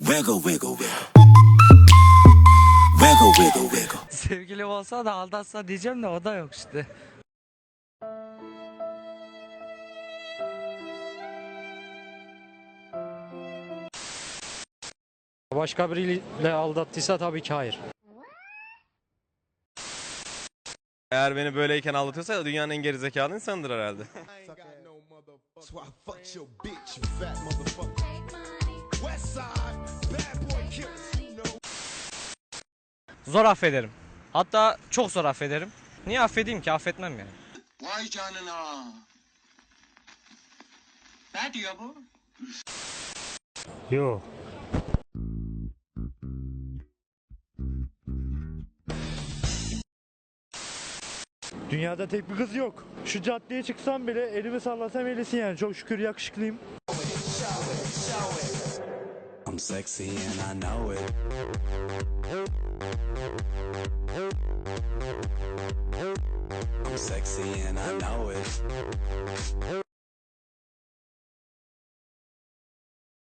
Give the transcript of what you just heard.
Wiggle, wiggle, wiggle. Wiggle, wiggle, wiggle. Sevgilim olsa da aldatsa diyeceğim de o da yok işte. Başka biriyle aldattıysa tabii ki hayır. Eğer beni böyleyken aldatıyorsa dünyanın en gerizekalı insanıdır herhalde. Zor affederim. Hatta çok zor affederim. Niye affedeyim ki? Affetmem yani. Vay canına. Ne diyor bu? Yok. Dünyada tek bir kız yok. Şu caddeye çıksam bile elimi sallasam eylesin yani. Çok şükür yakışıklıyım. I'm sexy and I know it. Sexy and I know it.